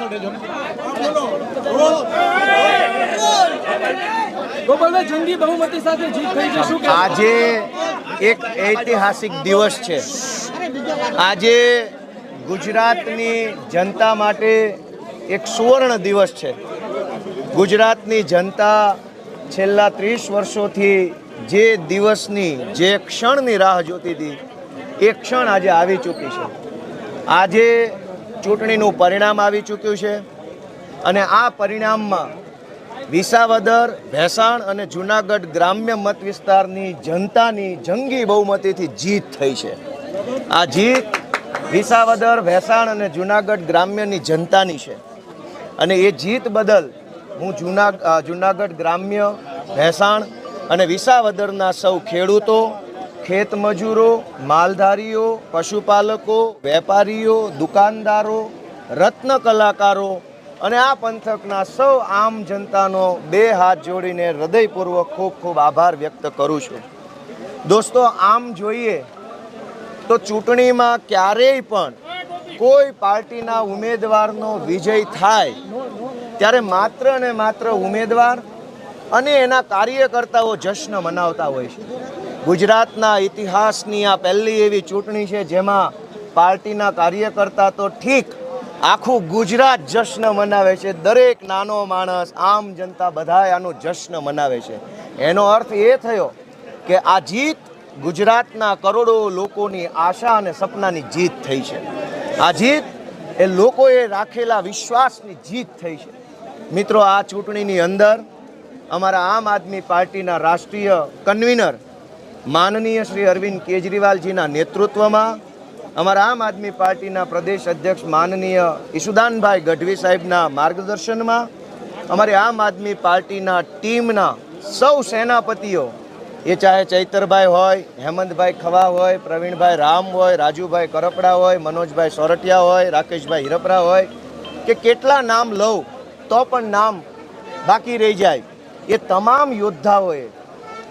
પાછળ રહેજો. ગોપાલભાઈ જંગી બહુમતી સાથે જીત થઈ છે શું આજે એક ઐતિહાસિક દિવસ છે. આજે ગુજરાતની જનતા માટે એક સુવર્ણ દિવસ છે. ગુજરાતની જનતા છેલ્લા ત્રીસ વર્ષોથી જે દિવસની જે ક્ષણની રાહ જોતી હતી એ ક્ષણ આજે આવી ચૂકી છે. આજે ચૂંટણીનું પરિણામ આવી ચૂક્યું છે અને આ પરિણામમાં વિસાવદર, ભેસાણ અને જુનાગઢ ગ્રામ્ય મત વિસ્તારની જનતાની જંગી બહુમતીથી જીત થઈ છે. આ જીત વિસાવદર, ભેસાણ અને જુનાગઢ ગ્રામ્યની જનતાની છે. અને એ જીત બદલ હું જૂના જૂનાગઢ ગ્રામ્ય, ભેસાણ અને વિસાવદરના સૌ ખેડૂતો ખેતમજૂરો માલધારીઓ, પશુપાલકો, વેપારીઓ, દુકાનદારો, રત્ન કલાકારો અને આ પંથકના સૌ આમ જનતાનો બે હાથ જોડીને હૃદયપૂર્વક ખૂબ ખૂબ આભાર વ્યક્ત કરું છું. દોસ્તો, આમ જોઈએ તો ચૂંટણીમાં ક્યારેય પણ કોઈ પાર્ટીના ઉમેદવારનો વિજય થાય ત્યારે માત્ર ને માત્ર ઉમેદવાર અને એના કાર્યકર્તાઓ જશ્ન મનાવતા હોય છે. ગુજરાતના ઇતિહાસની આ પહેલી એવી ચૂંટણી છે જેમાં પાર્ટીના કાર્યકર્તા તો ઠીક આખું ગુજરાત જશ્ન મનાવે છે. દરેક નાનો માણસ, આમ જનતા બધાય આનો જશ્ન મનાવે છે. એનો અર્થ એ થયો કે આ જીત ગુજરાતના કરોડો લોકોની આશા અને સપનાની જીત થઈ છે. આ જીત એ લોકોએ રાખેલા વિશ્વાસની જીત થઈ છે. મિત્રો, આ ચૂંટણીની અંદર અમારા આમ આદમી પાર્ટીના રાષ્ટ્રીય કન્વીનર માનનીય શ્રી અરવિંદ કેજરીવાલજીના નેતૃત્વમાં અમારા આમ આદમી પાર્ટીના પ્રદેશ અધ્યક્ષ માનનીય ઈશુદાનભાઈ ગઢવી સાહેબના માર્ગદર્શનમાં અમારી આમ આદમી પાર્ટીના ટીમના સૌ સેનાપતિઓ, એ ચાહે ચૈતરભાઈ હોય, હેમંતભાઈ ખવા હોય, પ્રવીણભાઈ રામ હોય, રાજુભાઈ કરપડા હોય, મનોજભાઈ સોરઠિયા હોય, રાકેશભાઈ હિરપરા હોય, કે કેટલા નામ લઉં તો પણ નામ બાકી રહી જાય. એ તમામ યોદ્ધાઓએ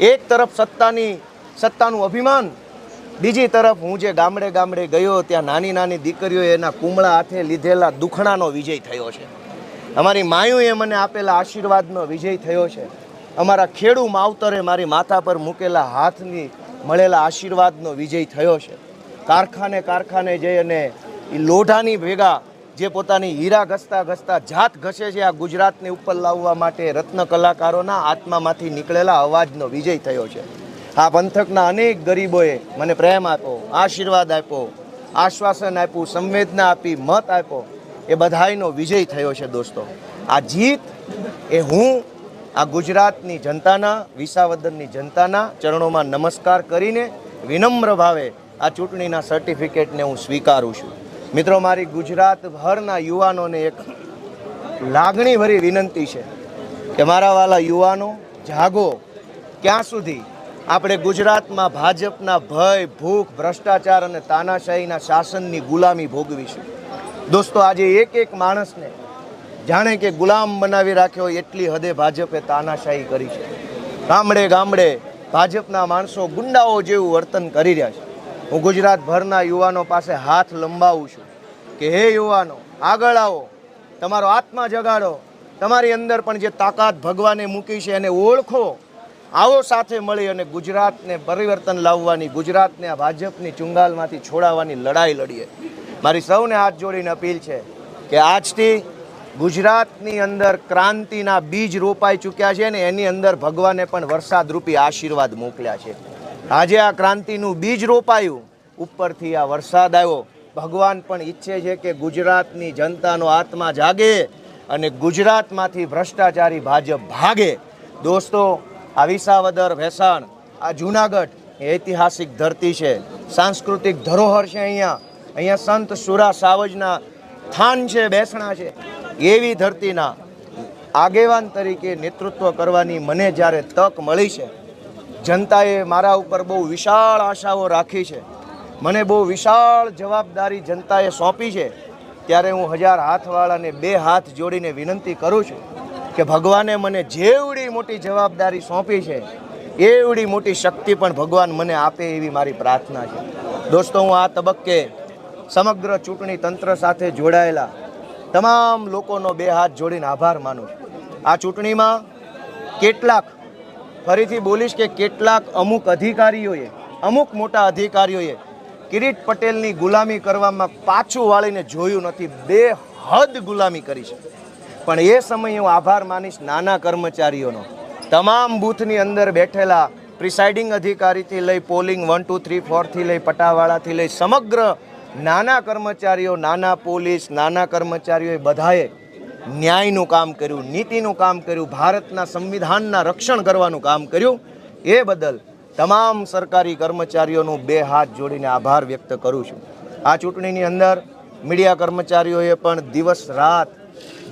એક તરફ સત્તાની, સત્તાનું અભિમાન, બીજી તરફ હું જે ગામડે ગામડે ગયો ત્યાં નાની નાની દીકરીઓ એના કુમળા હાથે લીધેલા દુખણાનો વિજય થયો છે. અમારી માયુએ મને આપેલા આશીર્વાદનો વિજય થયો છે. અમારા ખેડૂ માવતરે મારી માથા પર મૂકેલા હાથની મળેલા આશીર્વાદનો વિજય થયો છે. કારખાને કારખાને જઈ અને એ લોઢાની ભેગા જે પોતાની હીરા ઘસતા ઘસતા જાત ઘસે છે, આ ગુજરાતને ઉપર લાવવા માટે રત્ન કલાકારોના આત્મામાંથી નીકળેલા અવાજનો વિજય થયો છે. આ પંથકના અનેક ગરીબોએ મને પ્રેમ આપ્યો, આશીર્વાદ આપ્યો, આશ્વાસન આપ્યું, સંવેદના આપી, મત આપ્યો. એ બધાયનો વિજય થયો છે દોસ્તો. આ જીત એ હું આ ગુજરાતની જનતાના, વિસાવદનની જનતાના ચરણોમાં નમસ્કાર કરીને વિનમ્ર ભાવે આ ચૂંટણીના સર્ટિફિકેટને હું સ્વીકારું છું. મિત્રો, મારી ગુજરાતભરના યુવાનોને એક લાગણીભરી વિનંતી છે કે મારા વાલા યુવાનો, જાગો. ક્યાં સુધી? આપણે ગુજરાતમાં ભાજપના ભય, ભૂખ, ભ્રષ્ટાચાર અને તાનાશાહીના શાસનની ગુલામી ભોગવીશું. દોસ્તો, આજે એક એક માણસને જાણે કે ગુલામ બનાવી રાખ્યો એટલી હદે ભાજપે તાનાશાહી કરી છે. ગામડે ગામડે ભાજપના માણસો ગુંડાઓ જેવું વર્તન કરી રહ્યા છે. હું ગુજરાતભરના યુવાનો પાસે હાથ લંબાવું છું કે હે યુવાનો, આગળ આવો, તમારો આત્મા જગાડો, તમારી અંદર પણ જે તાકાત ભગવાને મૂકી છે એને ઓળખો. આવો સાથે મળી અને ગુજરાતને પરિવર્તન લાવવાની, ગુજરાતને આ ભાજપની ચુંગાલમાંથી છોડાવવાની લડાઈ લડીએ. મારી સૌને હાથ જોડીને અપીલ છે કે આજથી ગુજરાતની અંદર ક્રાંતિના બીજ રોપાઈ ચૂક્યા છે ને એની અંદર ભગવાને પણ વરસાદરૂપી આશીર્વાદ મોકલ્યા છે. આજે આ ક્રાંતિનું બીજ રોપાયું. ઉપરથી આ વરસાદ આવ્યો. ભગવાન પણ ઈચ્છે છે કે ગુજરાતની જનતાનો આત્મા જાગે અને ગુજરાતમાંથી ભ્રષ્ટાચારી ભાજપ ભાગે. દોસ્તો, આ વિસાવદર ભેસાણ આ જૂનાગઢ એ ઐતિહાસિક ધરતી છે. સાંસ્કૃતિક ધરોહર છે અહીંયા. અહીંયા સંત સુરા સાવજના થાન છે, બેસણા છે. એવી ધરતીના આગેવાન તરીકે નેતૃત્વ કરવાની મને જ્યારે તક મળી છે. જનતાએ મારા ઉપર બહુ વિશાળ આશાઓ રાખી છે. મને બહુ વિશાળ જવાબદારી જનતાએ સોંપી છે. ત્યારે હું હજાર હાથવાળાને બે હાથ જોડીને વિનંતી કરું છું કે ભગવાને મને જેવડી મોટી જવાબદારી સોંપી છે, એવડી મોટી શક્તિ પણ ભગવાન મને આપે એવી મારી પ્રાર્થના છે. દોસ્તો, હું આ તબક્કે સમગ્ર ચૂંટણી તંત્ર સાથે જોડાયેલા તમામ લોકોનો બે હાથ જોડીને આભાર માનું છું. આ ચૂંટણીમાં કેટલાક ફરીથી બોલીશ કે કેટલાક અમુક અધિકારીઓએ, અમુક મોટા અધિકારીઓએ કિરીટ પટેલની ગુલામી કરવામાં પાછું વાળીને જોયું નથી. બે હદ ગુલામી કરી છે. પણ એ સમયે હું આભાર માનીશ નાના કર્મચારીઓનો. તમામ બૂથની અંદર બેઠેલા પ્રિસાઇડિંગ અધિકારીથી લઈ પોલિંગ વન, ટુ, થ્રી, ફોરથી લઈ પટાવાળાથી લઈ સમગ્ર નાના કર્મચારીઓ, નાના પોલીસ, નાના કર્મચારીઓએ બધાએ ન્યાયનું કામ કર્યું, નીતિનું કામ કર્યું, ભારતના સંવિધાનના રક્ષણ કરવાનું કામ કર્યું, એ બદલ તમામ સરકારી કર્મચારીઓનું બે હાથ જોડીને આભાર વ્યક્ત કરું છું. આ ચૂંટણીની અંદર મીડિયા કર્મચારીઓએ પણ દિવસ, રાત,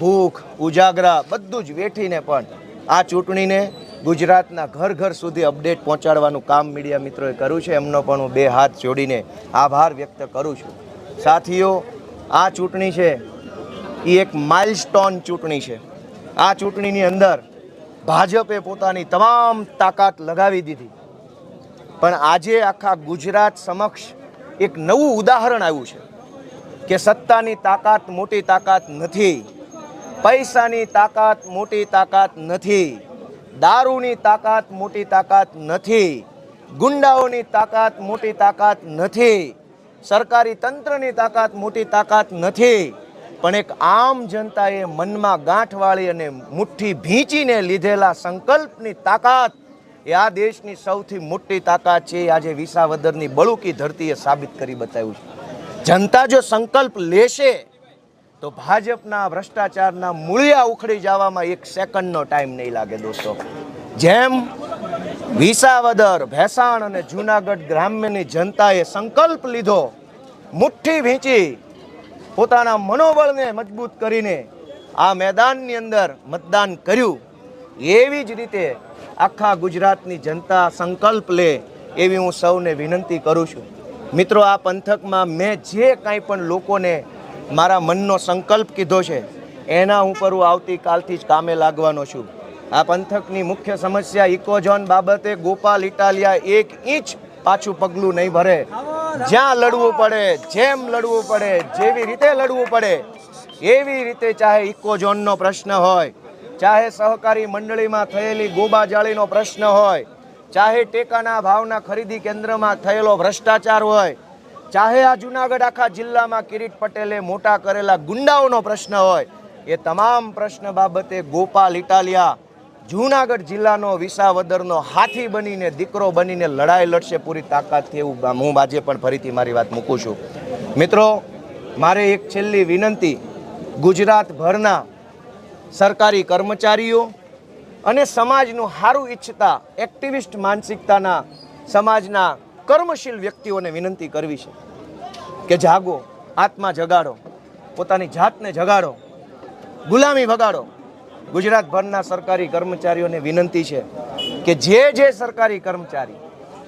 ભૂખ, ઉજાગરા બધું જ વેઠીને પણ આ ચૂંટણીને ગુજરાતના ઘર ઘર સુધી અપડેટ પહોંચાડવાનું કામ મીડિયા મિત્રોએ કર્યું છે. એમનો પણ હું બે હાથ જોડીને આભાર વ્યક્ત કરું છું. સાથીઓ, આ ચૂંટણી છે એ એક માઇલસ્ટોન ચૂંટણી છે. આ ચૂંટણીની અંદર ભાજપે પોતાની તમામ તાકાત લગાવી દીધી. પણ આજે આખા ગુજરાત સમક્ષ એક નવું ઉદાહરણ આવ્યું છે કે સત્તાની તાકાત મોટી તાકાત નથી, પૈસાની તાકાત મોટી તાકાત નથી, દારૂની તાકાત મોટી તાકાત નથી, ગુંડાઓની તાકાત મોટી તાકાત નથી, સરકારી તંત્રની તાકાત મોટી તાકાત નથી પણ એક આમ જનતાએ મનમાં ગાંઠ વાળી અને મુઠ્ઠી ભીંચીને લીધેલા સંકલ્પની તાકાત એ આ દેશની સૌથી મોટી તાકાત છે આજે વિસાવદરની બળુકી ધરતીએ સાબિત કરી બતાવ્યું છે. જનતા જો સંકલ્પ લેશે તો ભાજપના ભ્રષ્ટાચારના મૂળિયા ઉખડી જવામાં એક સેકન્ડનો ટાઈમ નહીં લાગે દોસ્તો. જેમ વિસાવદર, ભેસાણ અને જૂનાગઢ ગ્રામ્યની જનતાએ સંકલ્પ લીધો, મુઠ્ઠી ભીંચી પોતાના મનોબળને મજબૂત કરીને આ મેદાનની અંદર મતદાન કર્યું. એવી જ રીતે આખા ગુજરાતની જનતા સંકલ્પ લે એવી હું સૌને વિનંતી કરું છું. મિત્રો, આ પંથકમાં મેં જે કાંઈ પણ લોકોને મારા મનનો સંકલ્પ કીધો છે, એના ઉપર હું આવતીકાલથી જ કામે લાગવાનો છું. આ પંથકની મુખ્ય સમસ્યા ઇકોઝોન બાબતે ગોપાલ, ઇટાલિયા એક ઇંચ પાછું પગલું નહીં ભરે. જ્યાં લડવું પડે, જેમ લડવું પડે, જેવી રીતે લડવું પડે, એવી રીતે ચાહે ઇકોઝોનનો પ્રશ્ન હોય, ચાહે સહકારી મંડળીમાં થયેલી ગોબાજાળીનો પ્રશ્ન હોય, ચાહે ટેકાના ભાવના ખરીદી કેન્દ્રમાં થયેલો ભ્રષ્ટાચાર હોય, ચાહે આ જુનાગઢ આખા જિલ્લામાં કિરીટ પટેલે મોટા કરેલા ગુંડાઓનો પ્રશ્ન હોય, એ તમામ પ્રશ્ન બાબતે ગોપાલ ઇટાલિયા જૂનાગઢ જિલ્લાનો વિસાવદરનો હાથી બનીને, દીકરો બનીને લડાઈ લડશે પૂરી તાકાતથી એવું હું આજે પણ ફરીથી મારી વાત મૂકું છું. મિત્રો, મારે એક છેલ્લી વિનંતી. ગુજરાતભરના સરકારી કર્મચારીઓ અને સમાજનું સારું ઈચ્છતા, એક્ટિવિસ્ટ માનસિકતાના સમાજના કર્મશીલ વ્યક્તિઓને વિનંતી કરવી છે કે જાગો, આત્મા જગાડો, પોતાની જાતને જગાડો, ગુલામી ભગાડો ગુજરાતભરના સરકારી કર્મચારીઓને વિનંતી છે કે જે જે સરકારી કર્મચારી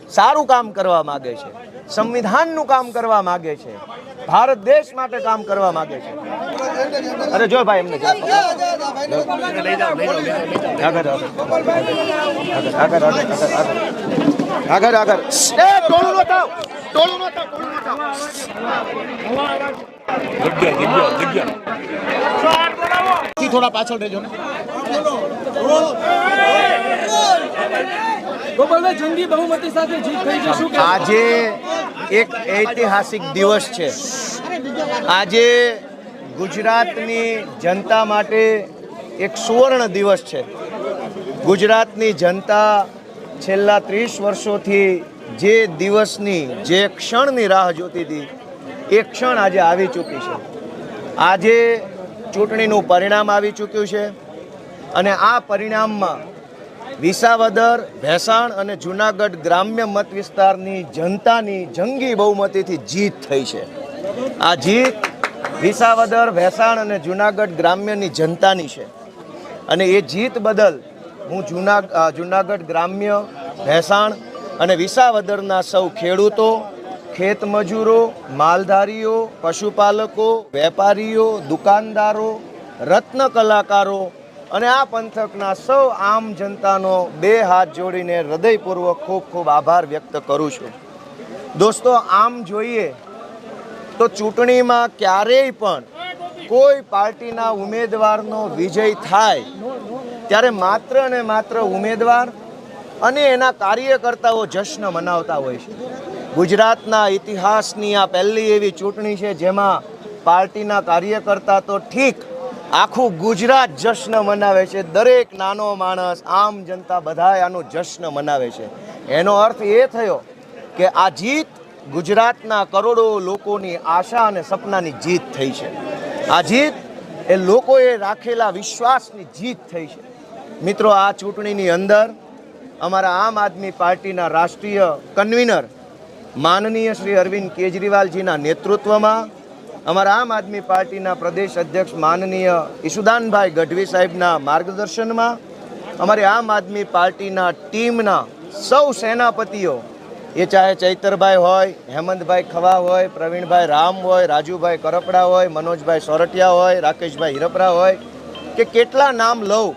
સારું કામ કરવા માગે છે, સંવિધાનનું કામ કરવા માગે છે, ભારત દેશ માટે કામ કરવા માગે છે. અરે જો ભાઈ, એમને આગળ આગળ આગળ આગળ. આગળ આગળ. એ ટોળું નો થાવ ટોળું નો થાવ ટોળું નો થાવ. જગ્યા જગ્યા જગ્યા. થી થોડા પાછળ રહેજો ને. ગોપાલભાઈ જંગી બહુમતી સાથે જીત થઈ છે શું આજે એક ઐતિહાસિક દિવસ છે. આજે ગુજરાતની જનતા માટે એક સુવર્ણ દિવસ છે. ગુજરાતની જનતા છેલ્લા ત્રીસ વર્ષોથી જે દિવસની, જે ક્ષણની રાહ જોતી હતી, એ ક્ષણ આજે આવી ચૂકી છે. આજે ચૂંટણીનું પરિણામ આવી ચૂક્યું છે અને આ પરિણામમાં વિસાવદર, ભેસાણ અને જુનાગઢ ગ્રામ્ય મત વિસ્તારની જનતાની જંગી બહુમતીથી જીત થઈ છે. આ જીત વિસાવદર, ભેસાણ અને જુનાગઢ ગ્રામ્યની જનતાની છે. અને એ જીત બદલ હું જૂના જૂનાગઢ ગ્રામ્ય ભેસાણ અને વિસાવદરના સૌ ખેડૂતો, ખેત મજૂરો, માલધારીઓ, પશુપાલકો, વેપારીઓ, દુકાનદારો, રત્ન કલાકારો અને આ પંથકના સૌ આમ જનતાનો બે હાથ જોડીને હૃદયપૂર્વક ખૂબ ખૂબ આભાર વ્યક્ત કરું છું. દોસ્તો, આમ જોઈએ તો ચૂંટણીમાં ક્યારેય પણ કોઈ પાર્ટીના ઉમેદવારનો વિજય થાય ત્યારે માત્ર અને માત્ર ઉમેદવાર અને એના કાર્યકર્તાઓ જશ્ન મનાવતા હોય છે. ગુજરાતના ઇતિહાસની આ પહેલી એવી ચૂંટણી છે જેમાં પાર્ટીના કાર્યકર્તા તો ઠીક આખું ગુજરાત જશ્ન મનાવે છે. દરેક નાનો માણસ, આમ જનતા બધા આનો જશ્ન મનાવે છે. એનો અર્થ એ થયો કે આ જીત ગુજરાતના કરોડો લોકોની આશા અને સપનાની જીત થઈ છે. આ જીત એ લોકોએ રાખેલા વિશ્વાસની જીત થઈ છે. મિત્રો, આ ચૂંટણીની અંદર અમારા આમ આદમી પાર્ટીના રાષ્ટ્રીય કન્વીનર માનનીય શ્રી અરવિંદ કેજરીવાલજીના નેતૃત્વમાં અમારા આમ આદમી પાર્ટીના પ્રદેશ અધ્યક્ષ માનનીય ઈશુદાનભાઈ ગઢવી સાહેબના માર્ગદર્શનમાં અમારી આમ આદમી પાર્ટીના ટીમના સૌ સેનાપતિઓ, એ ચાહે ચૈતરભાઈ હોય, હેમંતભાઈ ખવા હોય, પ્રવીણભાઈ રામ હોય, રાજુભાઈ કરપડા હોય, મનોજભાઈ સોરઠિયા હોય, રાકેશભાઈ હિરપરા હોય, કે કેટલા નામ લઉં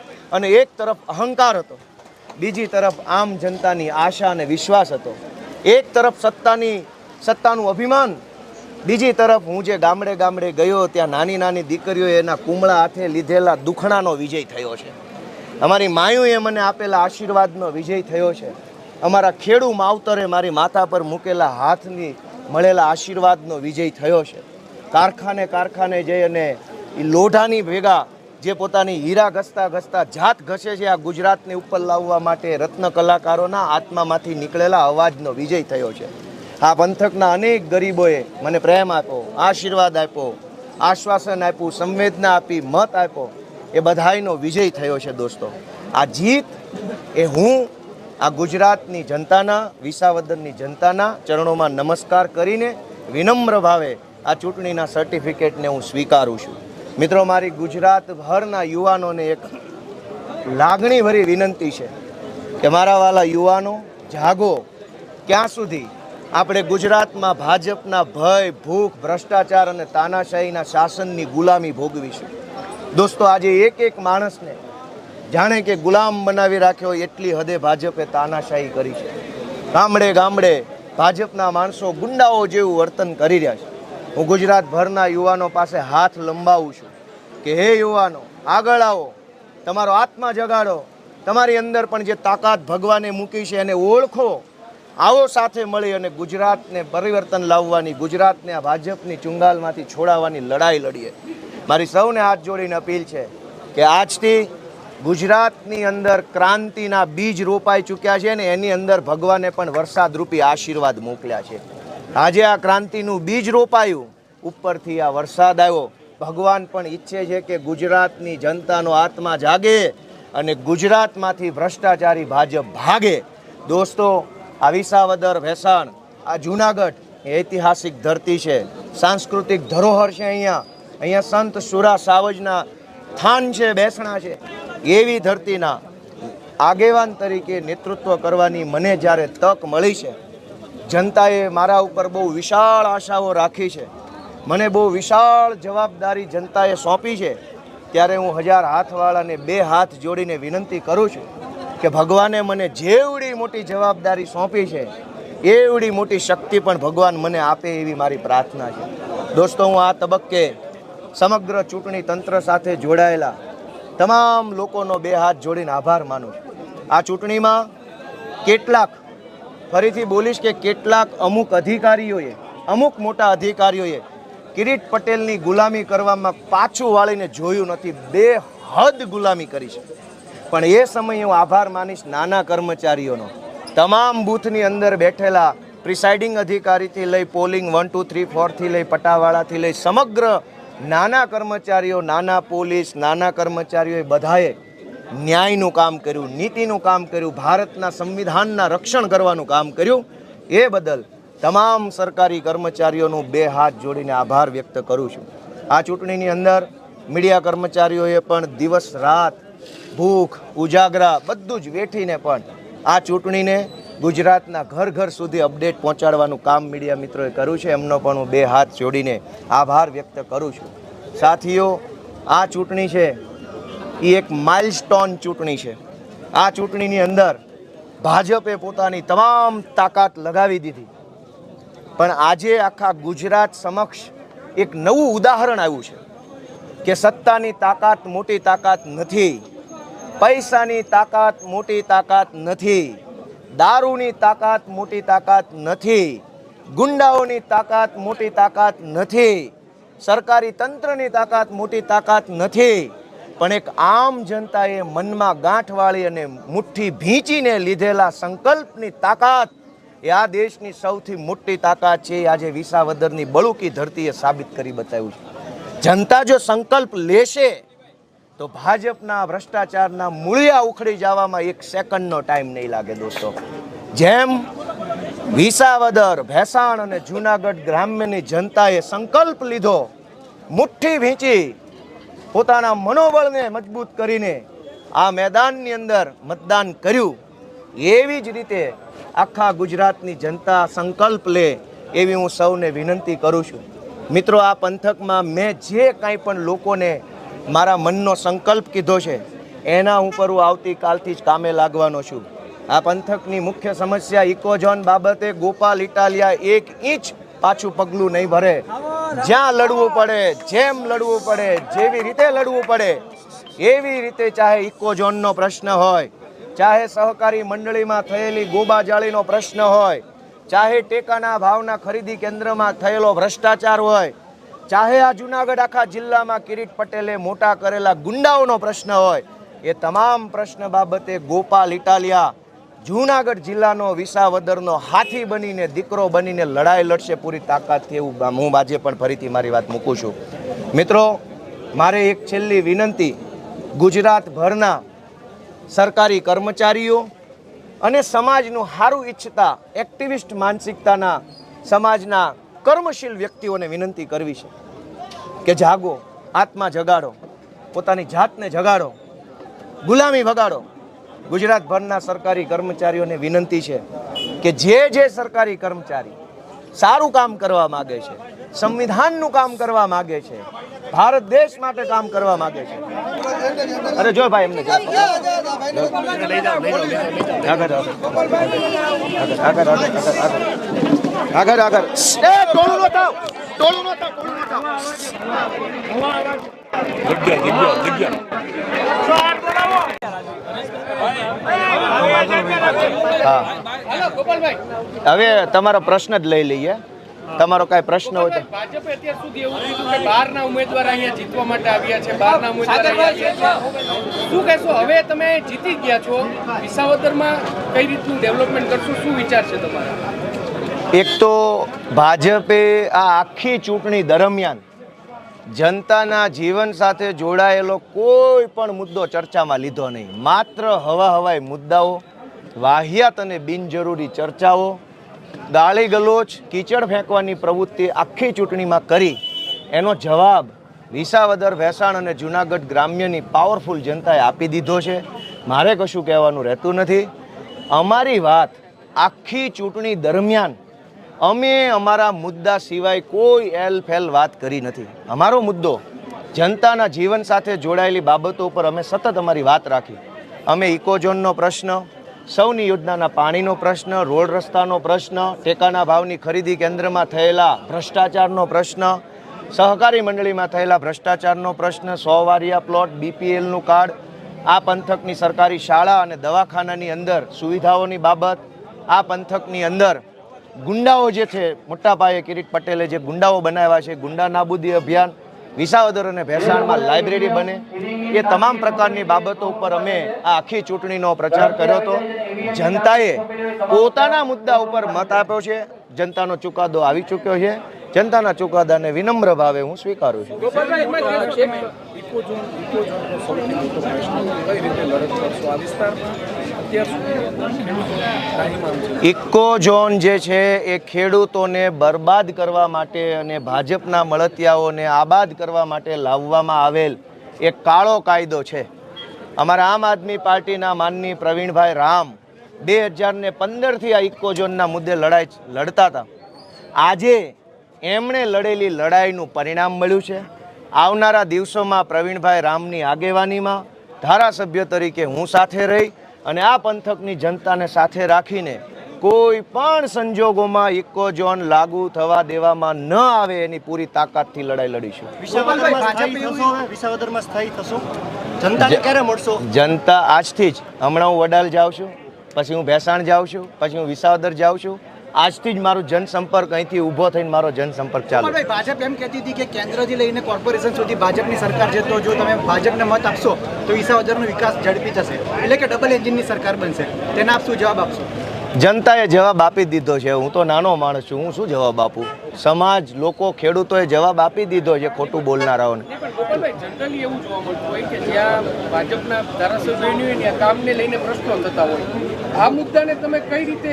અને એક તરફ અહંકાર હતો, બીજી તરફ આમ જનતાની આશા અને વિશ્વાસ હતો. એક તરફ સત્તાની, સત્તાનું અભિમાન, બીજી તરફ હું જે ગામડે ગામડે ગયો ત્યાં નાની નાની દીકરીઓએ એના કુમળા હાથે લીધેલા દુખણાનો વિજય થયો છે. અમારી માયુએ મને આપેલા આશીર્વાદનો વિજય થયો છે. અમારા ખેડૂ માવતરે મારી માથા પર મૂકેલા હાથની મળેલા આશીર્વાદનો વિજય થયો છે. કારખાને કારખાને જઈ અને એ લોઢાની ભેગા જે પોતાની હીરા ઘસતા ઘસતા જાત ઘસે છે, આ ગુજરાતને ઉપર લાવવા માટે રત્ન કલાકારોના આત્મામાંથી નીકળેલા અવાજનો વિજય થયો છે. આ પંથકના અનેક ગરીબોએ મને પ્રેમ આપ્યો, આશીર્વાદ આપ્યો, આશ્વાસન આપ્યું, સંવેદના આપી, મત આપ્યો. એ બધાયનો વિજય થયો છે દોસ્તો. આ જીત એ હું આ ગુજરાતની જનતાના, વિસાવદનની જનતાના ચરણોમાં નમસ્કાર કરીને વિનમ્ર ભાવે આ ચૂંટણીના સર્ટિફિકેટને હું સ્વીકારું છું. મિત્રો, મારી ગુજરાતભરના યુવાનોને એક લાગણીભરી વિનંતી છે કે મારા વાલા યુવાનો, જાગો. ક્યાં સુધી આપણે ગુજરાતમાં ભાજપના ભય, ભૂખ, ભ્રષ્ટાચાર અને તાનાશાહીના શાસનની ગુલામી ભોગવીશું દોસ્તો, આજે એક એક માણસને જાણે કે ગુલામ બનાવી રાખ્યો એટલી હદે ભાજપે તાનાશાહી કરી છે. ગામડે ગામડે ભાજપના માણસો ગુંડાઓ જેવું વર્તન કરી રહ્યા છે. હું ગુજરાતભરના યુવાનો પાસે હાથ લંબાવું છું. કે હે યુવાનો, આગળ આવો, તમારો આત્મા જગાડો. તમારી અંદર પણ જે તાકાત ભગવાને મૂકી છે એને ઓળખો. આવો સાથે મળી અને ગુજરાતને પરિવર્તન લાવવાની, ગુજરાતને આ ભાજપની ચુંગાલમાંથી છોડાવવાની લડાઈ લડીએ. મારી સૌને હાથ જોડીને અપીલ છે કે આજથી ગુજરાતની અંદર ક્રાંતિના બીજ રોપાઈ ચૂક્યા છે ને એની અંદર ભગવાને પણ વરસાદરૂપી આશીર્વાદ મોકલ્યા છે. આજે આ ક્રાંતિનું બીજ રોપાયું, ઉપરથી આ વરસાદ આવ્યો. ભગવાન પણ ઈચ્છે છે કે ગુજરાતની જનતાનો આત્મા જાગે અને ગુજરાતમાંથી ભ્રષ્ટાચારી ભાજપ ભાગે. દોસ્તો, આ વિસાવદર ભેસાણ આ જૂનાગઢ એ ઐતિહાસિક ધરતી છે. સાંસ્કૃતિક ધરોહર છે અહીંયા. અહીંયા સંત સુરા સાવજના થાન છે, બેસણા છે. એવી ધરતીના આગેવાન તરીકે નેતૃત્વ કરવાની મને જ્યારે તક મળી છે. જનતાએ મારા ઉપર બહુ વિશાળ આશાઓ રાખી છે. મને બહુ વિશાળ જવાબદારી જનતાએ સોંપી છે, ત્યારે હું હજાર હાથવાળાને બે હાથ જોડીને વિનંતી કરું છું કે ભગવાને મને જેવડી મોટી જવાબદારી સોંપી છે, એવડી મોટી શક્તિ પણ ભગવાન મને આપે એવી મારી પ્રાર્થના છે. દોસ્તો, હું આ તબક્કે સમગ્ર ચૂંટણી તંત્ર સાથે જોડાયેલા તમામ લોકોનો બે હાથ જોડીને આભાર માનું છું. આ ચૂંટણીમાં કેટલાક, ફરીથી બોલીશ કે કેટલાક અમુક અધિકારીઓએ, અમુક મોટા અધિકારીઓએ કિરીટ પટેલની ગુલામી કરવામાં પાછું વાળીને જોયું નથી. બે હદ ગુલામી કરી છે. પણ એ સમયે હું આભાર માનીશ નાના કર્મચારીઓનો. તમામ બૂથની અંદર બેઠેલા પ્રિસાઇડિંગ અધિકારીથી લઈ પોલિંગ વન, ટુ, થ્રી, ફોરથી લઈ પટાવાળાથી લઈ સમગ્ર નાના કર્મચારીઓ, નાના પોલીસ, નાના કર્મચારીઓએ બધાએ ન્યાયનું કામ કર્યું, નીતિનું કામ કર્યું, ભારતના સંવિધાનના રક્ષણ કરવાનું કામ કર્યું. એ બદલ તમામ સરકારી કર્મચારીઓનું બે હાથ જોડીને આભાર વ્યક્ત કરું છું. આ ચૂંટણીની અંદર મીડિયા કર્મચારીઓએ પણ દિવસ રાત ભૂખ, ઉજાગરા બધું જ વેઠીને પણ આ ચૂંટણીને ગુજરાતના ઘર ઘર સુધી અપડેટ પહોંચાડવાનું કામ મીડિયા મિત્રોએ કર્યું છે. એમનો પણ હું બે હાથ જોડીને આભાર વ્યક્ત કરું છું. સાથીઓ, આ ચૂંટણી છે, એ એક માઇલસ્ટોન ચૂંટણી છે. આ ચૂંટણીની અંદર ભાજપે પોતાની તમામ તાકાત લગાવી દીધી. પણ આજે આખા ગુજરાત સમક્ષ એક નવું ઉદાહરણ આવ્યું છે કે સત્તાની તાકાત મોટી તાકાત નથી, પૈસાની તાકાત મોટી તાકાત નથી, દારૂની તાકાત મોટી તાકાત નથી, ગુંડાઓની તાકાત મોટી તાકાત નથી, સરકારી તંત્રની તાકાત મોટી તાકાત નથી, પણ એક આમ જનતાએ મનમાં ગાંઠ વાળી અને મુઠ્ઠી ભીંચીને લીધેલા સંકલ્પની તાકાત એ આ દેશની સૌથી મોટી તાકાત છે આજે વિસાવદરની બળુકી ધરતીએ સાબિત કરી બતાવ્યું છે. જનતા જો સંકલ્પ લેશે, તો ભાજપના ભ્રષ્ટાચારના મૂળિયા ઉખડી જવામાં એક સેકન્ડનો ટાઈમ નહીં લાગે, દોસ્તો. જેમ વિસાવદર, ભેસાણ અને જૂનાગઢ ગ્રામ્યની જનતાએ સંકલ્પ લીધો, મુઠ્ઠી ભીંચી પોતાના મનોબળને મજબૂત કરીને આ મેદાનની અંદર મતદાન કર્યું એવી જ રીતે આખા ગુજરાતની જનતા સંકલ્પ લે એવી હું સૌને વિનંતી કરું છું. મિત્રો, આ પંથકમાં મેં જે કાંઈ પણ લોકોને મારા મનનો સંકલ્પ કીધો છે, એના ઉપર હું આવતીકાલથી જ કામે લાગવાનો છું. આ પંથકની મુખ્ય સમસ્યા ઇકોઝોન બાબતે ગોપાલ ઇટાલિયા એક ઇંચ પાછું પગલું નહીં ભરે. જ્યાં લડવું પડે, જેમ લડવું પડે, જેવી રીતે લડવું પડે, એવી રીતે ચાહે ઇકોઝોનનો પ્રશ્ન હોય ચાહે સહકારી મંડળીમાં થયેલી ગોબાજાળીનો પ્રશ્ન હોય, ચાહે ટેકાના ભાવના ખરીદી કેન્દ્રમાં થયેલો ભ્રષ્ટાચાર હોય, ચાહે આ જુનાગઢ આખા જિલ્લામાં કિરીટ પટેલે મોટા કરેલા ગુંડાઓનો પ્રશ્ન હોય, એ તમામ પ્રશ્ન બાબતે ગોપાલ ઇટાલિયા જૂનાગઢ જિલ્લાનો વિસાવદરનો હાથી બનીને, દીકરો બનીને લડાઈ લડશે પૂરી તાકાતથી એવું હું આજે પણ ફરીથી મારી વાત મૂકું છું. મિત્રો, મારે એક છેલ્લી વિનંતી, ગુજરાતભરના સરકારી કર્મચારીઓ અને સમાજનું સારું ઈચ્છતા એક્ટિવિસ્ટ માનસિકતાના સમાજના કર્મશીલ વ્યક્તિઓને વિનંતી કરવી છે કે જાગો, આત્મા જગાડો, પોતાની જાતને જગાડો, ગુલામી ભગાડો ગુજરાતભરના સરકારી કર્મચારીઓને વિનંતી છે કે જે જે સરકારી કર્મચારી સારું કામ કરવા માગે છે, સંવિધાનનું કામ કરવા માગે છે, ભારત દેશ માટે કામ કરવા માગે છે અરે જો ભાઈ એમને આગળ આગળ. આગળ આગળ આગળ આગળ આગળ. એ ટોળું નો થાવ. ટોળું નો થાવ ટોળું નો થાવ. શોર્ટ બનાવો હા. હવે તમારો પ્રશ્ન જ લઈ લઈએ. તમારો કાંઈ પ્રશ્ન હોય તો. ભાજપે અત્યાર સુધી એવું કીધું કે બહારના ઉમેદવાર અહીંયા જીતવા માટે આવ્યા છે બહારના ઉમેદવાર શું કહેશો હવે તમે જીતી ગયા છો વિસાવદરમાં કઈ રીતનું ડેવલપમેન્ટ કરશો શું વિચાર છે તમારા? એક તો ભાજપે આ આખી ચૂંટણી દરમિયાન જનતાના જીવન સાથે જોડાયેલો કોઈ પણ મુદ્દો ચર્ચામાં લીધો નહીં. માત્ર હવા હવાઈ મુદ્દાઓ વાહિયાત અને બિનજરૂરી ચર્ચાઓ ગાળી ગલોચ, કીચડ ફેંકવાની પ્રવૃત્તિ આખી ચૂંટણીમાં કરી. એનો જવાબ વિસાવદર, વેસાણ અને જુનાગઢ ગ્રામ્યની પાવરફુલ જનતાએ આપી દીધો છે. મારે કશું કહેવાનું રહેતું નથી. અમારી વાત આખી ચૂંટણી દરમિયાન અમે અમારા મુદ્દા સિવાય કોઈ એલ ફેલ વાત કરી નથી. અમારો મુદ્દો જનતાના જીવન સાથે જોડાયેલી બાબતો ઉપર અમે સતત અમારી વાત રાખી. અમે ઇકોઝોનનો પ્રશ્ન સૌની યોજનાના પાણીનો પ્રશ્ન, રોડ રસ્તાનો પ્રશ્ન, ટેકાના ભાવની ખરીદી કેન્દ્રમાં થયેલા ભ્રષ્ટાચારનો પ્રશ્ન, સહકારી મંડળીમાં થયેલા ભ્રષ્ટાચારનો પ્રશ્ન સો વારિયા પ્લોટ, બીપીએલનું કાર્ડ, આ પંથકની સરકારી શાળા અને દવાખાનાની અંદર સુવિધાઓની બાબત, આ પંથકની અંદર ગુંડાઓ જે છે મોટા પાયે કિરીટ પટેલે જે ગુંડાઓ બનાવ્યા છે, ગુંડા નાબૂદી અભિયાન વિસાવદર અને ભેસાણમાં લાઇબ્રેરી બને. એ તમામ પ્રકારની બાબતો ઉપર અમે આ આખી ચૂંટણીનો પ્રચાર કર્યો હતો. જનતાએ પોતાના મુદ્દા ઉપર મત આપ્યો છે. જનતાનો ચુકાદો આવી ચૂક્યો છે. જનતાના ચુકાદાને વિનમ્ર ભાવે હું સ્વીકારું છું. ઇકો ઝોન જે છે એ ખેડૂતોને બરબાદ કરવા માટે અને ભાજપના મળતિયાઓને આબાદ કરવા માટે લાવવામાં આવેલ એક કાળો કાયદો છે. અમારા આમ આદમી પાર્ટીના માનની પ્રવીણભાઈ રામ બે હજારને પંદરથી આ ઇકો ઝોનના મુદ્દે લડાઈ લડતા હતા. આજે એમણે લડેલી લડાઈનું પરિણામ મળ્યું છે. આવનારા દિવસોમાં પ્રવીણભાઈ રામની આગેવાનીમાં ધારાસભ્ય તરીકે હું સાથે રહી અને આ પંથકની જનતાને સાથે રાખીને કોઈ પણ સંજોગોમાં ઇકો ઝોન લાગુ થવા દેવામાં ન આવે એની પૂરી તાકાતથી લડાઈ લડીશું. વિસાવદરમાં સ્થાયી થશો? હવે? વિસાવદરમાં સ્થાયી થશો? જનતાને ક્યારે મળશો? જનતા આજથી જ હમણાં હું વડાલ જાઉં છું પછી હું ભેસાણ જાઉં છું પછી હું વિસાવદર જાઉં છું આજથી જ મારો જનસંપર્ક અહીંથી ઊભો થઈને મારો જનસંપર્ક ચાલુ. ભાજપ એમ કહેતી હતી કે કેન્દ્રથી લઈને કોર્પોરેશન સુધી ભાજપની સરકાર છે, તો જો તમે ભાજપને મત આપશો, તો વિસાવદરનો વિકાસ ઝડપી થશે. એટલે કે ડબલ એન્જિનની સરકાર બનશે. તેના આપ શું જવાબ આપશો? જનતાએ જવાબ આપી દીધો છે. હું તો નાનો માણસ છું. હું શું જવાબ આપું? સમાજ લોકો ખેડૂતોએ જવાબ આપી દીધો છે ખોટું બોલનારાઓને. નહીં પણ ગોપાલભાઈ જનરલી એવું જોવા મળતું હોય કે જ્યાં ભાજપના ધારાસભ્યોની કામને લઈને પ્રશ્નો થતા હોય. આ મુદ્દાને તમે કઈ રીતે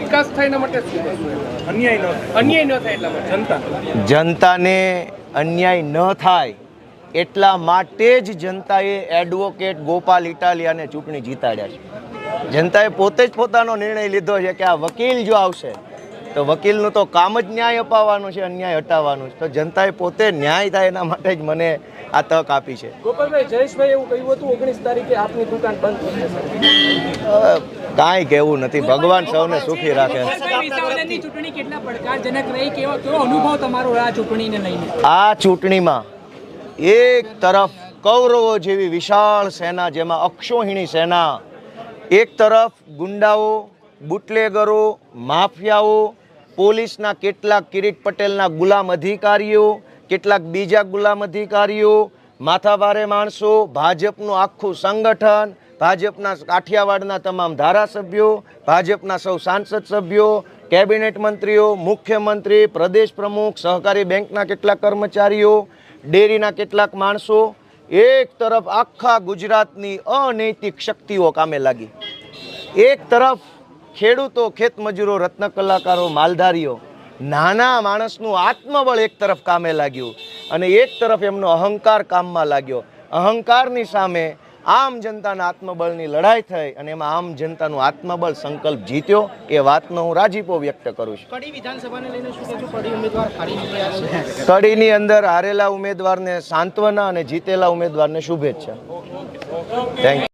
વિકાસ થાય એના માટે શું કરશો? એમ? અન્યાય અન્યાય ન થાય એટલા માટે? જનતા. જનતાને અન્યાય ન થાય એટલા માટે જ જનતાએ એડવોકેટ ગોપાલ ઇટાલિયાને ચૂંટણી જીતાડ્યા છે. જનતાએ પોતે જ પોતાનો નિર્ણય લીધો છે કે આ વકીલ જો આવશે તો વકીલનું તો કામ જ ન્યાય અપાવવાનું છે અન્યાય હટાવવાનું છે. તો જનતાએ પોતે ન્યાય થાય એના માટે જ મને આ તક આપી છે. ગોપાલભાઈ જયેશભાઈ એવું કહ્યું હતું ઓગણીસ તારીખે આપની દુકાન બંધ થશે કાંઈ કહેવું નથી. ભગવાન સૌને સુખી રાખે. વિસાવદરની ચૂંટણી કેટલા પડકારજનક રહી? કેવો કેવો અનુભવ તમારો આ ચૂંટણીને લઈને? આ ચૂંટણીમાં એક તરફ કૌરવો જેવી વિશાળ સેના જેમાં અક્ષોહિણી સેના એક તરફ ગુંડાઓ, બુટલેગરો, માફિયાઓ, પોલીસના કેટલાક કિરીટ પટેલના ગુલામ અધિકારીઓ, કેટલાક બીજા ગુલામ અધિકારીઓ, માથાભારે માણસો, ભાજપનું આખું સંગઠન, ભાજપના કાઠિયાવાડના તમામ ધારાસભ્યો, ભાજપના સૌ સાંસદ સભ્યો, કેબિનેટ મંત્રીઓ, મુખ્યમંત્રી, પ્રદેશ પ્રમુખ, સહકારી બેંકના કેટલાક કર્મચારીઓ, ડેરીના કેટલાક માણસો એક તરફ આખા ગુજરાતની અનૈતિક શક્તિઓ કામે લાગી. એક તરફ ખેડૂતો, ખેતમજૂરો, રત્ન કલાકારો, માલધારીઓ, નાના માણસનું આત્મબળ એક તરફ કામે લાગ્યું અને એક તરફ એમનો અહંકાર કામમાં લાગ્યો. અહંકારની સામે આમ જનતાના આત્મબળની લડાઈ થઈ અને એમાં આમ જનતાનું આત્મબળ સંકલ્પ જીત્યો એ વાતનો હું રાજીપો વ્યક્ત કરું છું. કડીની અંદર હારેલા ઉમેદવારને સાંત્વના અને જીતેલા ઉમેદવારને શુભેચ્છા. થેન્ક